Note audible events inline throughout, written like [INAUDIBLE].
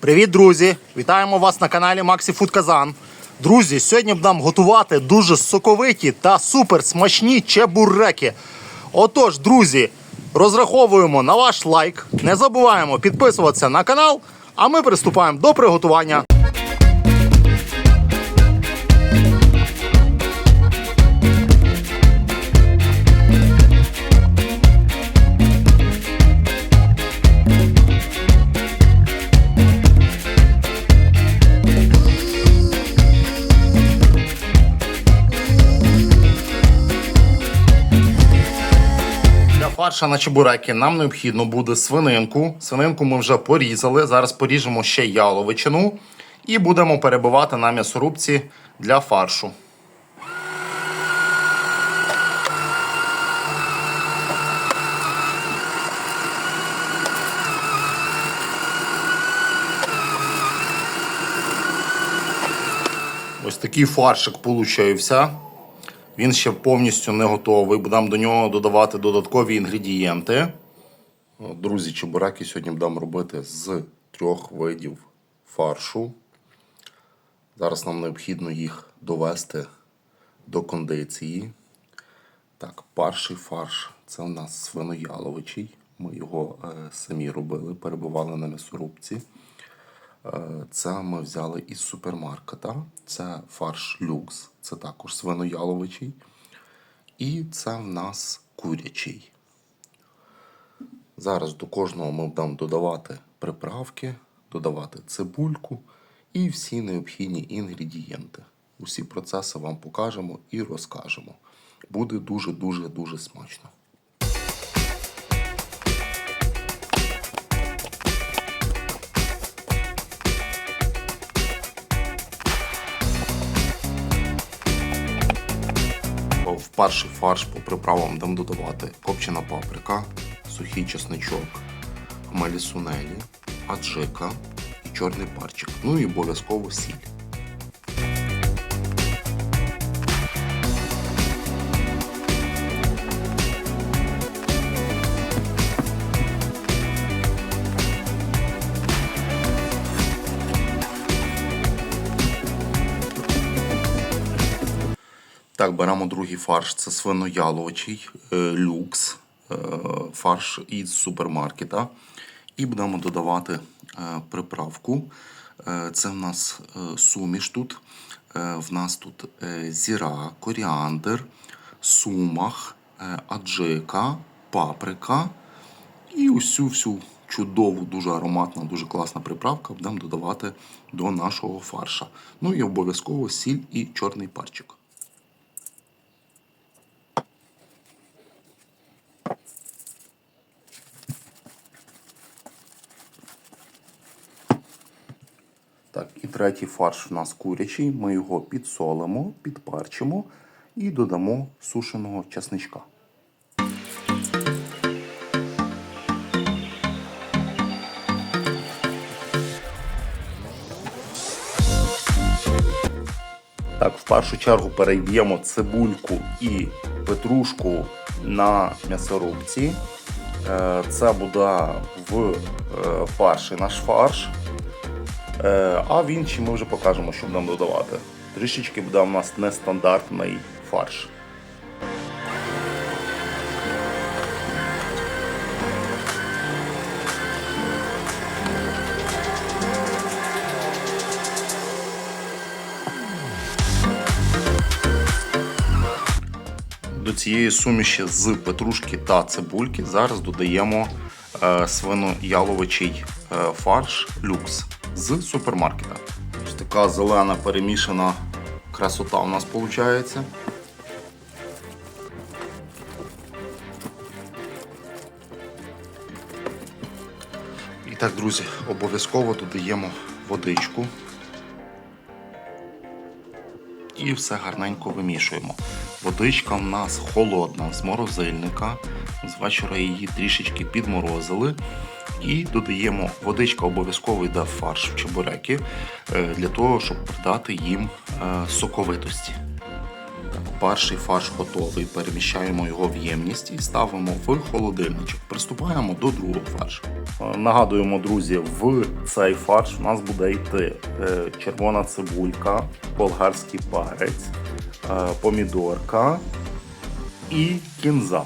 Привіт, друзі! Вітаємо вас на каналі Максі Фуд Казан. Друзі, сьогодні нам готувати дуже соковиті та супер смачні чебуреки. Отож, друзі, розраховуємо на ваш лайк. Не забуваємо підписуватися на канал, а ми приступаємо до приготування. Фарша на чебуреки нам необхідно буде свининку. Свининку ми вже порізали. Зараз поріжемо ще яловичину і будемо перебивати на м'ясорубці для фаршу. Ось такий фаршик получився. Він ще повністю не готовий. Будемо до нього додавати додаткові інгредієнти. Друзі, чебураки сьогодні будемо робити з трьох видів фаршу. Зараз нам необхідно їх довести до кондиції. Так, перший фарш це у нас свинояловичий. Ми його е, самі робили, перебували на м'ясорубці. Е, Це ми взяли із супермаркета. Це фарш люкс, це також свинояловичий. І це в нас курячий. Зараз до кожного ми будемо додавати приправки, додавати цибульку і всі необхідні інгредієнти. Усі процеси вам покажемо і розкажемо. Буде дуже-дуже дуже смачно. Перший фарш по приправам будемо додавати копчена паприка, сухий чесничок, хмелі сунелі, аджика і чорний парчик. Ну і обов'язково сіль. Беремо другий фарш. Це свинояловичий е, люкс е, фарш із супермаркета. І будемо додавати е, приправку. Це в нас суміш тут. В нас тут зіра, коріандр, сумах, аджика, паприка. І усю всю чудову, дуже ароматна, дуже класна приправка будемо додавати до нашого фарша. Ну і обов'язково сіль і чорний парчик. Так, і третій фарш у нас курячий. Ми його підсолимо, підпарчимо і додамо сушеного чесничка. Так, в першу чергу переб'ємо цибульку і петрушку на м'ясорубці. Е, Це буде в е, фарші наш фарш. Е, А в інші ми вже покажемо, що будемо додавати. Трішечки буде у нас нестандартний фарш. До цієї суміші з петрушки та цибульки зараз додаємо е, свинояловичий е, фарш люкс з супермаркета. Ось така зелена перемішана красота у нас виходить. І так, друзі, обов'язково додаємо водичку. І все гарненько вимішуємо. Водичка в нас холодна з морозильника. З вечора її трішечки підморозили. І додаємо водичка обов'язково йде фарш в чебуреки е, для того, щоб придати їм е, соковитості. перший фарш готовий. Переміщаємо його в ємність і ставимо в холодильничок. Приступаємо до другого фаршу. Е, Нагадуємо, друзі, в цей фарш у нас буде йти червона цибулька, болгарський перець, е, помідорка і кінза.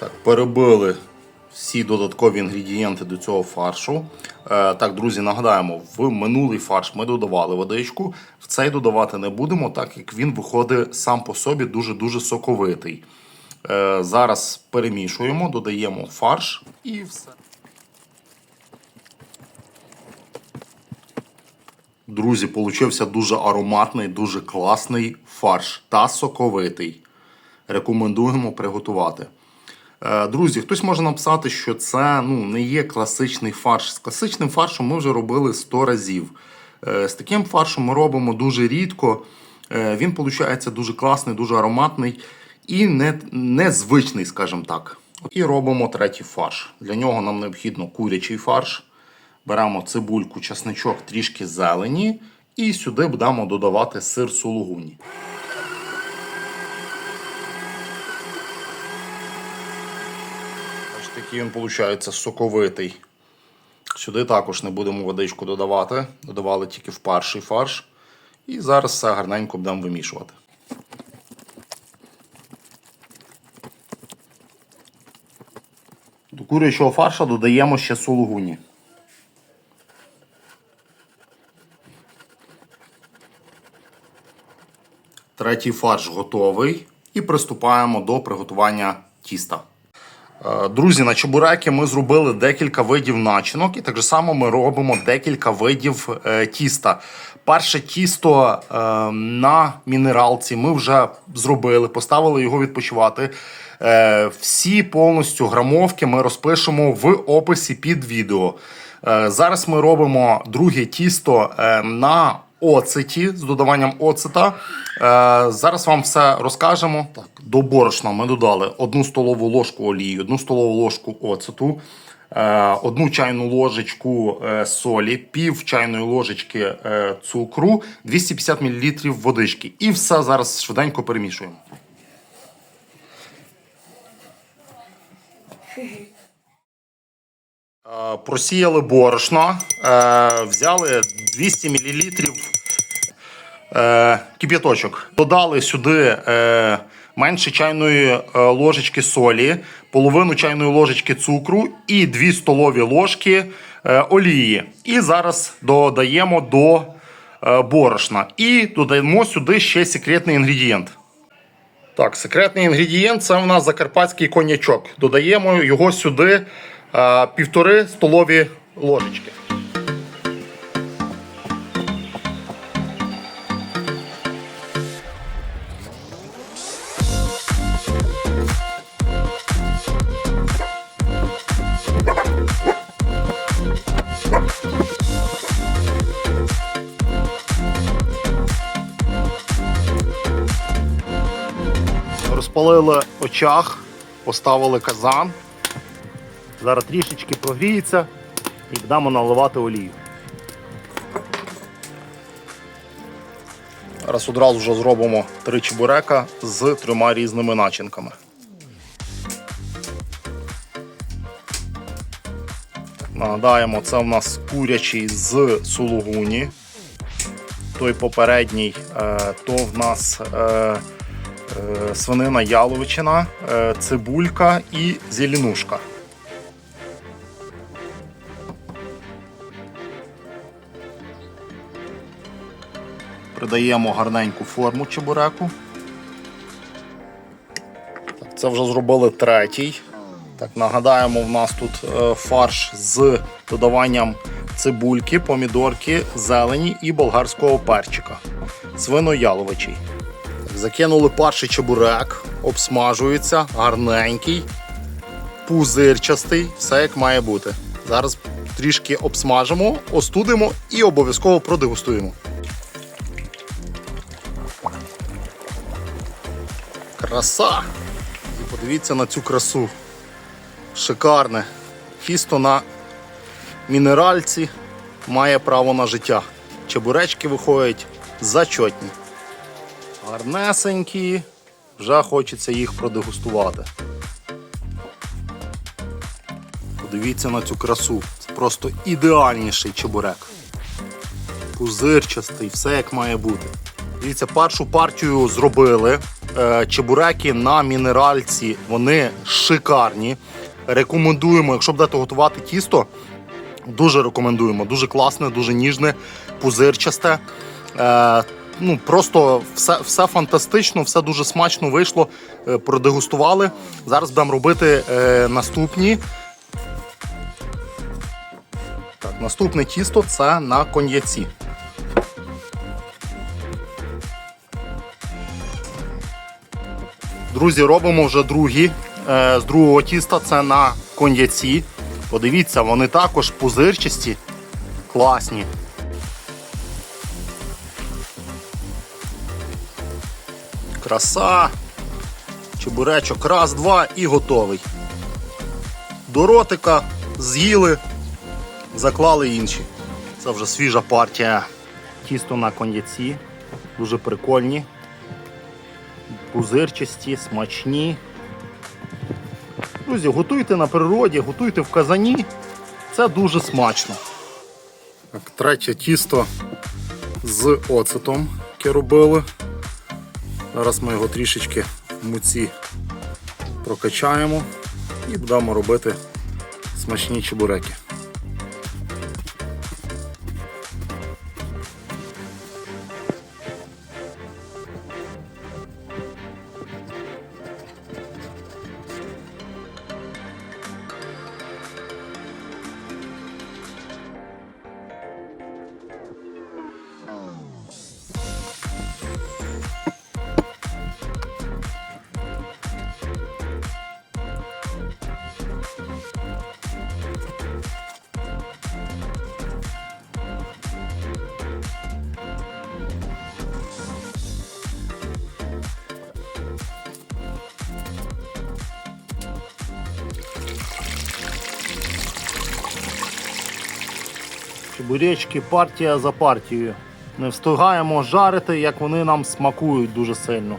Так, перебили всі додаткові інгредієнти до цього фаршу. Е, так, друзі, нагадаємо, в минулий фарш ми додавали водичку. В цей додавати не будемо, так як він виходить сам по собі дуже-дуже соковитий. Е, зараз перемішуємо, додаємо фарш і все. Друзі, получився дуже ароматний, дуже класний фарш та соковитий. Рекомендуємо приготувати. Е, Друзі, хтось може написати, що це ну, не є класичний фарш. З класичним фаршем ми вже робили 100 разів. Е, З таким фаршем ми робимо дуже рідко. Е, Він виходить дуже класний, дуже ароматний і не, незвичний, скажімо так. І робимо третій фарш. Для нього нам необхідно курячий фарш. Беремо цибульку, чесничок, трішки зелені, і сюди будемо додавати сир сулугуні. Такий він виходить соковитий. Сюди також не будемо водичку додавати. Додавали тільки в перший фарш. І зараз все гарненько будемо вимішувати. До курячого фарша додаємо ще сулугуні. Третій фарш готовий. І приступаємо до приготування тіста. Е, Друзі, на чебуреки ми зробили декілька видів начинок, і так же само ми робимо декілька видів е, тіста. Перше тісто е, на мінералці ми вже зробили, поставили його відпочивати. Всі повністю грамовки ми розпишемо в описі під відео. Зараз ми робимо друге тісто на оцеті з додаванням оцета. Е, зараз вам все розкажемо. Так, до борошна ми додали одну столову ложку олії, одну столову ложку оцету, е, одну чайну ложечку е, солі, пів чайної ложечки цукру, 250 мл водички. І все зараз швиденько перемішуємо. [LAUGHS] Е, Просіяли борошно, е, взяли 200 мл е, кип'яточок. Додали сюди менше чайної ложечки солі, половину чайної ложечки цукру і 2 столові ложки олії. І зараз додаємо до борошна. І додаємо сюди ще секретний інгредієнт. Так, секретний інгредієнт це у нас закарпатський коньячок. Додаємо його сюди півтори столові ложечки. Розпалили очах, поставили казан. Зараз трішечки прогріється і будемо наливати олію. Зараз одразу вже зробимо три чебурека з трьома різними начинками. Нагадаємо, це в нас курячий з сулугуні. Той попередній, е, то в нас е, е, свинина яловичина, цибулька і зеленушка. Придаємо гарненьку форму чебуреку. Так, Це вже зробили третій. Так, нагадаємо, в нас тут е, фарш з додаванням цибульки, помідорки, зелені і болгарського перчика. Свинояловичий. Закинули перший чебурек, обсмажується, гарненький, пузирчастий, все як має бути. Зараз трішки обсмажимо, остудимо і обов'язково продегустуємо. Краса! І подивіться на цю красу. Шикарне. Тісто на мінеральці має право на життя. Чебуречки виходять зачотні. Гарнесенькі, вже хочеться їх продегустувати. Подивіться на цю красу. Це просто ідеальніший чебурек. Пузирчастий, все як має бути. Дивіться, першу партію зробили. Е, Чебуреки на мінеральці, вони шикарні. Рекомендуємо, якщо будете готувати тісто, дуже рекомендуємо. Дуже класне, дуже ніжне, пузирчасте. Е, ну, просто все, все фантастично, все дуже смачно вийшло. Е, продегустували. Зараз будемо робити наступні. Так, наступне тісто це на коньяці. Друзі, робимо вже другі. Е, з другого тіста це на коньяці. Подивіться, вони також пузирчасті, класні. Краса. Чебуречок раз, два і готовий. До ротика з'їли, заклали інші. Це вже свіжа партія. Тісто на коньяці. Дуже прикольні. Пузирчасті, смачні. Друзі, готуйте на природі, готуйте в казані. Це дуже смачно. Так, третє тісто з оцетом, яке робили. Зараз ми його трішечки в муці прокачаємо і будемо робити смачні чебуреки. Чебуречки партія за партією. Не встигаємо жарити, як вони нам смакують дуже сильно.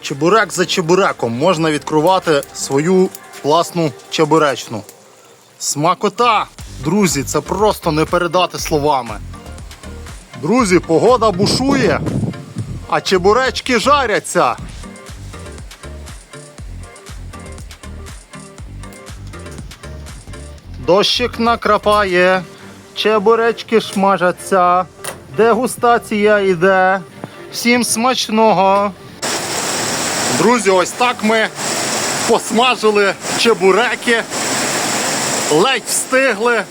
Чебурек за чебуреком можна відкривати свою власну чебуречну. Смакота, друзі, це просто не передати словами. Друзі, погода бушує, а чебуречки жаряться. Дощик накрапає, чебуречки шмажаться, дегустація йде. Всім смачного. Друзі, ось так ми посмажили чебуреки, ледь встигли.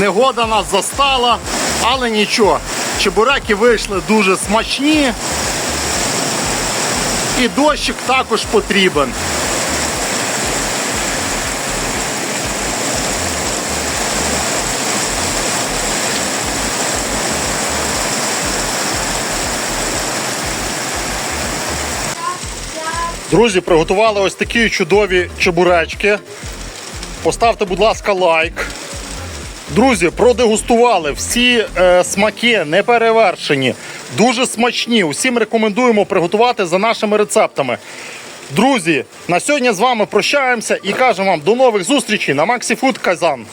Негода нас застала, але нічого. Чебуреки вийшли дуже смачні. І дощик також потрібен. Друзі, приготували ось такі чудові чебуречки. Поставте, будь ласка, лайк. Друзі, продегустували всі е, смаки не перевершені, дуже смачні. Усім рекомендуємо приготувати за нашими рецептами. Друзі, на сьогодні з вами прощаємося і кажемо вам до нових зустрічей на Maxi Food Казан.